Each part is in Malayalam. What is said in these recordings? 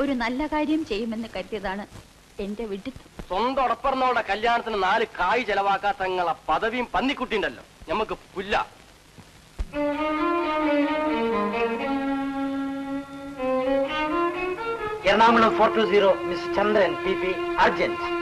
ഒരു നല്ല കാര്യം ചെയ്യുമെന്ന് കരുതിയതാണ് എന്റെ വീട്ടിൽ സ്വന്തം ഉടപ്പറന്നോടെ കല്യാണത്തിന് നാല് കായ് ചെലവാക്കാത്ത പദവിയും പന്നിക്കുട്ടിണ്ടല്ലോ ഞമ്മക്ക് പുല്ല. Ernakulam four two zero miss Chandran P P urgent.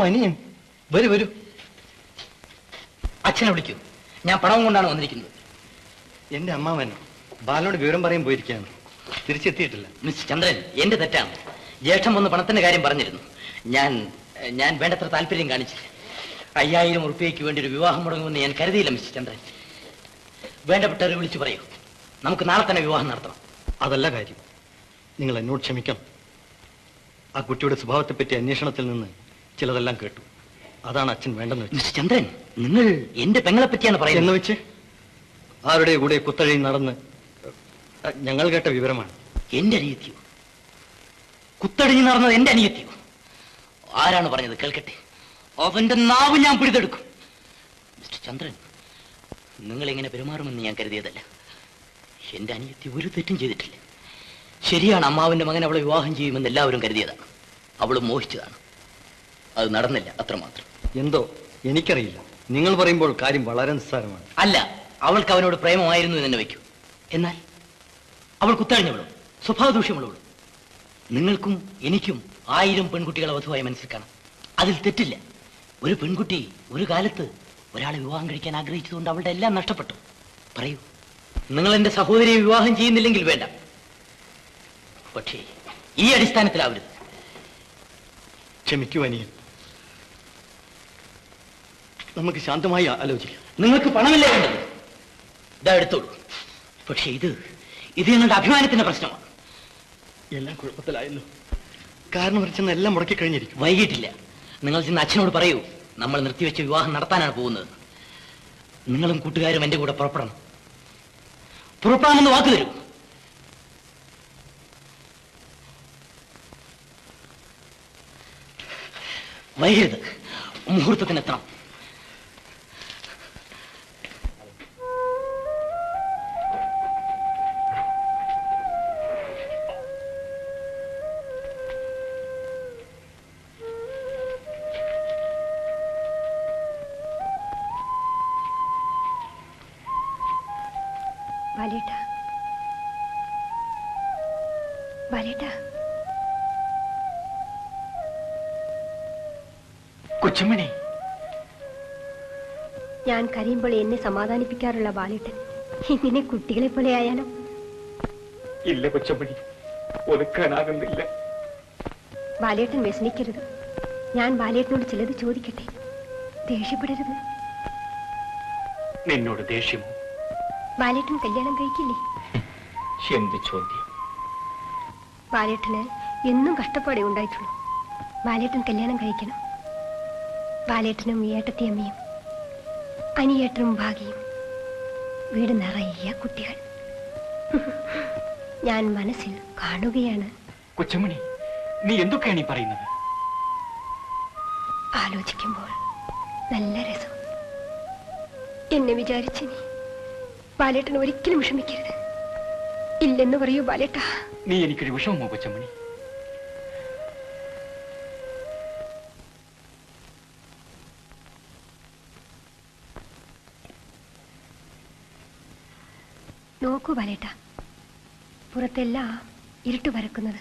അനിയൻ വരൂ വരൂ. അച്ഛനെ വിളിക്കൂ. ഞാൻ പണവും കൊണ്ടാണ് വന്നിരിക്കുന്നത്. എന്റെ അമ്മാവൻ ബാലനോട് വിവരം പറയാൻ പോയിരിക്കുകയാണ്. തിരിച്ചെത്തിയിട്ടില്ല. മിസ് ചന്ദ്രൻ എന്റെ തെറ്റാണ്. ജ്യേഷ്ഠം വന്ന് പണത്തിന്റെ കാര്യം പറഞ്ഞിരുന്നു. ഞാൻ ഞാൻ വേണ്ടത്ര താല്പര്യം കാണിച്ചില്ല. അയ്യായിരം ഉറുപ്പ്യയ്ക്ക് വേണ്ടി ഒരു വിവാഹം മുടങ്ങുമെന്ന് ഞാൻ കരുതിയില്ല മിസ് ചന്ദ്രൻ. വേണ്ടപ്പെട്ടവരെ വിളിച്ചു പറയൂ. നമുക്ക് നാളെ തന്നെ വിവാഹം നടത്തണം. അതല്ല കാര്യം. നിങ്ങൾ എന്നോട് ക്ഷമിക്കണം. ആ കുട്ടിയുടെ സ്വഭാവത്തെപ്പറ്റി അന്വേഷണത്തിൽ നിന്ന് ചിലതെല്ലാം കേട്ടു. അതാണ് അച്ഛൻ വേണ്ടെന്ന് വെച്ചത്. ചന്ദ്രൻ നിങ്ങൾ എന്റെ പെങ്ങളെ പറ്റിയാണ് എന്ന് പറയുന്നത് വെച്ച് ആരുടെ കൂടെ കുത്തഴി നടന്ന് ഞങ്ങൾ കേട്ട വിവരമാണ്. എന്റെ അനിയത്തിയോ? കുത്തഴിഞ്ഞ് നടന്നത് എന്റെ അനിയത്തിയോ? ആരാണ് പറഞ്ഞത്? കേൾക്കട്ടെ. അവന്റെ നാവ് ഞാൻ പിടിതെടുക്കും. മിസ്റ്റർ ചന്ദ്രൻ നിങ്ങൾ എങ്ങനെ പെരുമാറുമെന്ന് ഞാൻ കരുതിയതല്ല. എന്റെ അനിയത്തി ഒരു തെറ്റും ചെയ്തിട്ടില്ല. ശരിയാണ് അമ്മാവിന്റെ മകൻ അവളെ വിവാഹം ചെയ്യുമെന്ന് എല്ലാവരും കരുതിയതാണ്. അവൾ മോഹിച്ചതാണ്. അത് നടന്നില്ല അത്രമാത്രം. എന്തോ? എനിക്കറിയില്ല. നിങ്ങൾ പറയുമ്പോൾ കാര്യം വളരെ നിസ്സാരമാണ്. അല്ല അവൾക്ക് അവനോട് പ്രേമമായിരുന്നു എന്ന് തന്നെ വയ്ക്കൂ. എന്നാൽ അവൾ കുത്തഴിഞ്ഞവളും സ്വഭാവ ദൂഷ്യമുള്ളവളും നിങ്ങൾക്കും എനിക്കും ആയിരം പെൺകുട്ടികളെ വധുവായി മനസ്സിൽ കാണാം. അതിൽ തെറ്റില്ല. ഒരു പെൺകുട്ടി ഒരു കാലത്ത് ഒരാളെ വിവാഹം കഴിക്കാൻ ആഗ്രഹിച്ചതുകൊണ്ട് അവളുടെ എല്ലാം നഷ്ടപ്പെട്ടു. പറയൂ നിങ്ങൾ എന്റെ സഹോദരിയെ വിവാഹം ചെയ്യുന്നില്ലെങ്കിൽ വേണ്ട. പക്ഷേ ഈ അടിസ്ഥാനത്തിലാവരുത്. ക്ഷമിക്കൂ അനിയൻ. നമുക്ക് ശാന്തമായി ആലോചിക്കാം. നിങ്ങൾക്ക് പണമില്ലേ വേണ്ടത്? ഇതാ എടുത്തോളൂ. പക്ഷേ ഇത് ഇത് ഞങ്ങളുടെ അഭിമാനത്തിന്റെ പ്രശ്നമാണ്. എല്ലാം കുഴപ്പത്തിലായല്ലോ. കാരണം വരച്ചെന്ന് എല്ലാം മുടക്കി കഴിഞ്ഞിരിക്കും. വൈകിട്ടില്ല. നിങ്ങൾ ചെന്ന് അച്ഛനോട് പറയൂ നമ്മൾ നിർത്തിവെച്ച വിവാഹം നടത്താനാണ് പോകുന്നത്. നിങ്ങളും കൂട്ടുകാരും എന്റെ കൂടെ പുറപ്പെടണം. പുറപ്പെടാമെന്ന് വാക്ക് തരൂ. വൈകരുത്. മുഹൂർത്തത്തിന് ബാലേട്ട. ബാലേട്ട. കൊച്ചുമണി ഞാൻ കരയുമ്പോൾ എന്നെ സമാധാനിപ്പിക്കാറുള്ള ബാലേട്ടൻ. ഇങ്ങനെ കുട്ടികളെ പോലെ ആയാലോ? ഇല്ല കൊച്ചമ്മണി ഒതുക്കാനാകുന്നില്ല. ബാലേട്ടൻ വ്യസനിക്കരുത് ഞാൻ ബാലേട്ടനോട് ചിലത് ചോദിക്കട്ടെ. ദേഷ്യപ്പെടരുത്. നിന്നോട് ദേഷ്യമോ? ബാലേട്ടൻ കല്യാണം കഴിക്കില്ലേ? എന്ത് ചോദ്യം? ബാലേട്ടന് എന്നും കഷ്ടപ്പാടേ ഉണ്ടായിട്ടുള്ളൂ. ബാലേട്ടൻ കല്യാണം കഴിക്കണം. ബാലേട്ടനും ഏട്ടത്തിയമ്മയും അനിയേട്ടനും ഭാഗ്യയും. വീട് നിറയെ കുട്ടികൾ. ഞാൻ മനസ്സിൽ കാണുകയാണ്. കൊച്ചുമണി നീ എന്തൊക്കെയാണ് ഈ പറയുന്നത്? ആലോചിക്കുമ്പോൾ നല്ല രസം. എന്നെ വിചാരിച്ചു നീ ബാലേട്ടൻ ഒരിക്കലും വിഷമിക്കരുത്. ഇല്ലെന്ന് പറയൂ ബാലേട്ട. നീ എനിക്കൊരു വിഷമമോ കൊച്ചമ്മണി. നോക്കൂ ബാലേട്ട. പുറത്തെല്ലാം ഇരുട്ട് വരക്കുന്നത്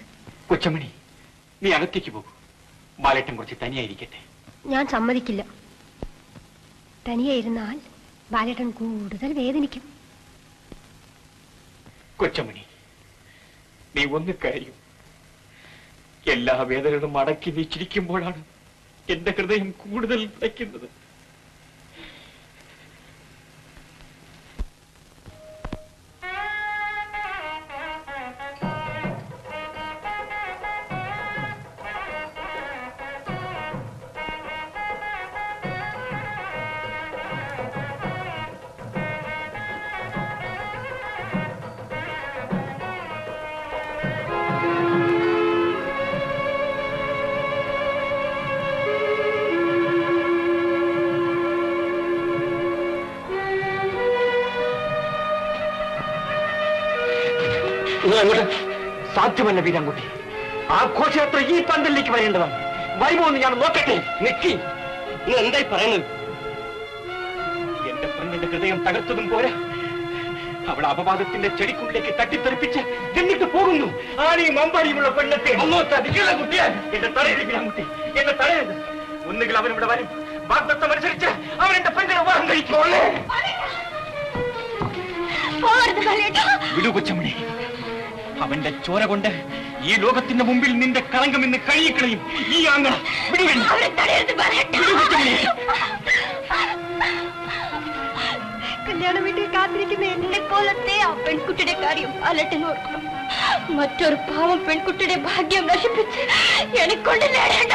കൊച്ചമ്മണി നീ അകത്തേക്ക് പോകൂ. ബാലേട്ടൻ കുറച്ച് തനിയായിരിക്കട്ടെ. ഞാൻ സമ്മതിക്കില്ല. തനിയെ ഇരുന്നാൽ ബാലേട്ടൻ കൂടുതൽ വേദനിക്കും. കൊച്ചമ്മണി നീ ഒന്ന് കരയും. എല്ലാ വേദനകളും അടക്കി നീ ചിരിക്കുമ്പോഴാണ് എന്റെ ഹൃദയം കൂടുതൽ പിടയ്ക്കുന്നത് അങ്ങോട്ട് സാധ്യമല്ല വീരാൻകുട്ടി ആഘോഷയാത്ര ഈ പന്തലിലേക്ക് വരേണ്ടതാണ്. വരുമോ എന്ന് ഞാൻ നോക്കട്ടെ. നിക്കി. നിങ്ങൾ എന്തായി പറയുന്നത്? എന്റെ പെണ്ണിന്റെ ഹൃദയം തകർത്തതും പോരാ. അവൾ അപവാദത്തിന്റെ ചെടിക്കുള്ളിലേക്ക് തട്ടിത്തെറിപ്പിച്ച് എന്നിട്ട് പോകുന്നു. ആണിയും അമ്പാടിയുമുള്ള പെണ്ണത്തെ അമ്മോ തടിക്കുന്ന കുട്ടിയെ എന്റെ തടയിരിക്കണം കുട്ടി എന്റെ തടയരുത്. ഒന്നുകിൽ അവൻ ഇവിടെ വരും. വാഗ്ദത്തം അനുസരിച്ച് അവൻ എന്റെ പെണ്ണിനെ വിവാഹം കഴിക്കും. വിടു കൊച്ചമ്മണി അവന്റെ ചോര കൊണ്ട് ഈ ലോകത്തിന്റെ മുമ്പിൽ നിന്റെ കളങ്കം ഇന്ന് കഴിയിക്കളയും ഈ ആങ്ങള കല്യാണ വീട്ടിൽ കാത്തിരിക്കുന്ന എന്നെ പോലത്തെ ആ പെൺകുട്ടിയുടെ കാര്യം ബാലേട്ടൻ ഓർക്കണം മറ്റൊരു പാവം പെൺകുട്ടിയുടെ ഭാഗ്യം നശിപ്പിച്ച് എനിക്കൊണ്ട് നേടേണ്ട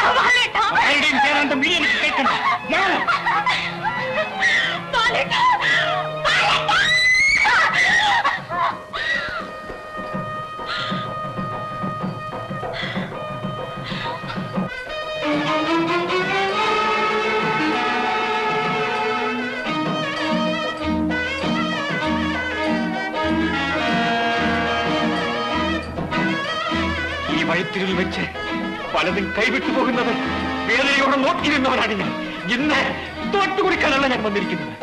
വഴിത്തിരിൽ വെച്ച് പലതും കൈവിട്ടു പോകുന്നത് വേദനയോടെ നോക്കിയിരുന്നവരാണ് ഞാൻ. ഇന്ന് തോറ്റുകൊടുക്കാനല്ല ഞാൻ വന്നിരിക്കുന്നത്.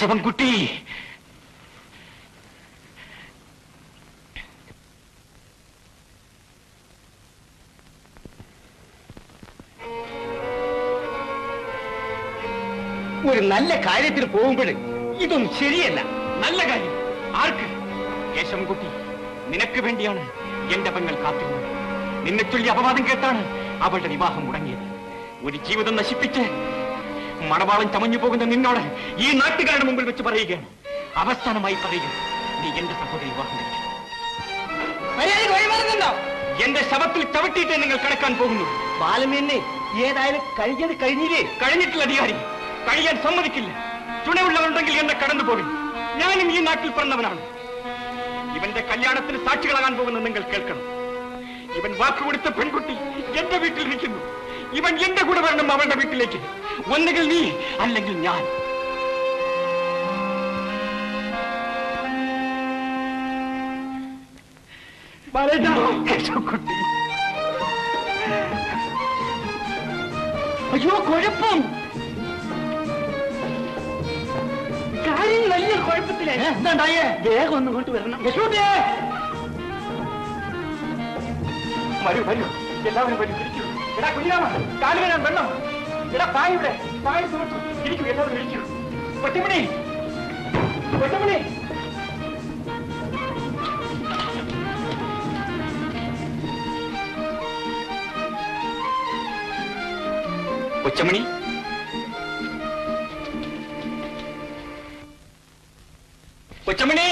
കേശവൻകുട്ടി ഒരു നല്ല കാര്യത്തിന് പോകുമ്പോൾ ഇതൊന്നും ശരിയല്ല. നല്ല കാര്യം. ആർക്ക്? കേശവൻകുട്ടി നിനക്ക് വേണ്ടിയാണ് എന്റെ പെങ്ങൾ കാത്തിരുന്നത്. നിന്നെ ചൊല്ലി അപവാദം കേട്ടാണ് അവളുടെ വിവാഹം മുടങ്ങിയത്. ഒരു ജീവിതം നശിപ്പിച്ച് മണവാളം ചമഞ്ഞു പോകുന്ന നിന്നോട് ഈ നാട്ടുകാരുടെ മുമ്പിൽ വെച്ച് പറയുകയാണ്. അവസാനമായി പറയുക നീ എന്റെ സഹോദരി വിവാഹം എന്റെ ശവത്തിൽ ചവിട്ടിയിട്ട് നിങ്ങൾ കിടക്കാൻ പോകുന്നു. ബാലമേനെ ഏതായാലും കഴിഞ്ഞത് കഴിഞ്ഞില്ലേ? കഴിഞ്ഞിട്ടില്ല അധികാരി. കഴിയാൻ സമ്മതിക്കില്ല. ചുണയുള്ളവരുണ്ടെങ്കിൽ എന്നെ കടന്നു പോകും ഞാനും ഈ നാട്ടിൽ പിറന്നവനാണ്. ഇവന്റെ കല്യാണത്തിന് സാക്ഷികളാകാൻ പോകുന്ന നിങ്ങൾ കേൾക്കണം. ഇവൻ വാക്ക് കൊടുത്ത പെൺകുട്ടി എന്റെ വീട്ടിൽ നിൽക്കുന്നു. ഇവൻ എന്റെ കൂടെ വരണം അവളുടെ വീട്ടിലേക്ക്. ഒന്നുകിൽ നീ അല്ലെങ്കിൽ ഞാൻ. കുട്ടി അയ്യോ കുഴപ്പം. കാര്യം വലിയ കുഴപ്പത്തിലേ. എന്താണ്ടായേ വേഗം ഒന്നും കൊണ്ട് വരണം. യശോദേ വരൂ വരൂ. എല്ലാവരും വരൂ ഇരിക്കൂ എടാ കുഞ്ഞിരാമ കാൽ വരാൻ വെള്ളം. എടാ പായ ഇവിടെ. പായ ഇരിക്കൂ എല്ലാവരും ഇരിക്കൂ. കൊച്ചമണി കൊച്ചമണി കൊച്ചമണി. കൊച്ചമണി.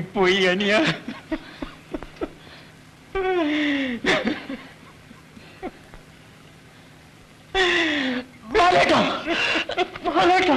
போய் né? Maleka! Maleka!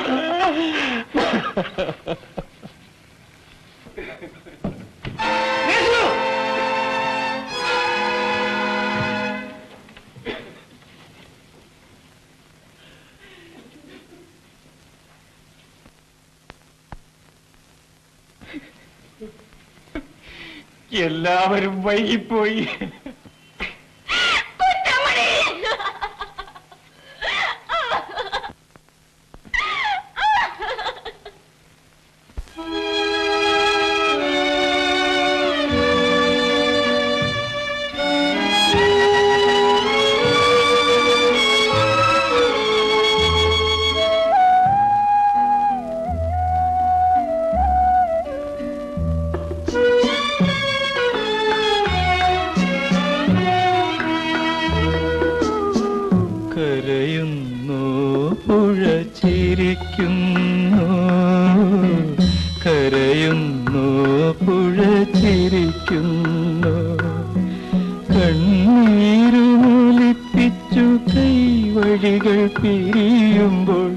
എല്ലാവരും വൈകിപ്പോയി. കരയുന്നു പുഴ ചിരിക്കുന്നു കണ്ണീരുമൊലിപ്പിച്ചു കൈവഴികൾ പിരിയുമ്പോൾ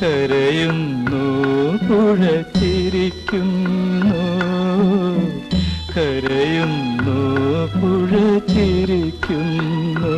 കരയുന്നു പുഴ ചിരിക്കുന്നു കരയുന്നു പുഴ ചിരിക്കുന്നു